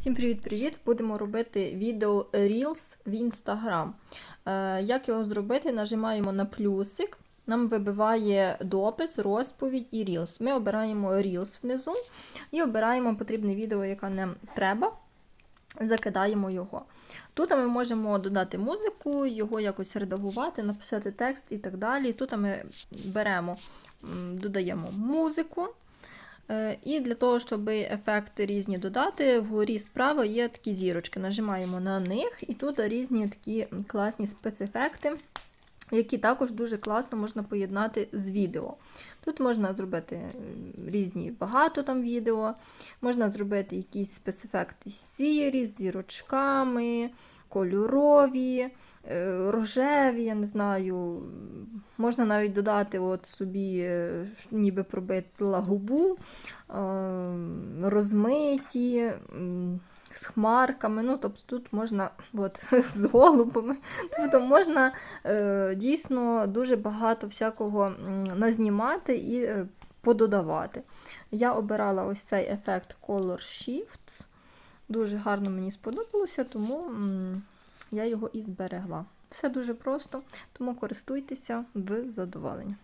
Всім привіт-привіт! Будемо робити відео Reels в Instagram. Е, Як його зробити? Нажимаємо на плюсик, нам вибиває допис, розповідь і Reels. Ми обираємо Reels внизу і обираємо потрібне відео, яке нам треба. Закидаємо його. Тут ми можемо додати музику, його якось редагувати, написати текст і так далі. Тут ми беремо, додаємо музику. Е, І для того, щоб ефекти різні додати, вгорі справа є такі зірочки. Нажимаємо на них, і тут різні такі класні спецефекти, які також дуже класно можна поєднати з відео. Тут можна зробити е, різні багато там відео, можна зробити якісь спецефекти з сірі, з зірочками, кольорові, е, рожеві, я не знаю. Можна навіть додати от собі, е, ніби пробила губу, е, розмиті, з хмарками. Ну, тобто тут можна от, з голубами. Тобто можна е, дійсно дуже багато всякого назнімати і пододавати. Я обирала ось цей ефект Color Shifts. Дуже гарно мені сподобалося, тому я його і зберегла. Все дуже просто, тому користуйтеся в задоволення.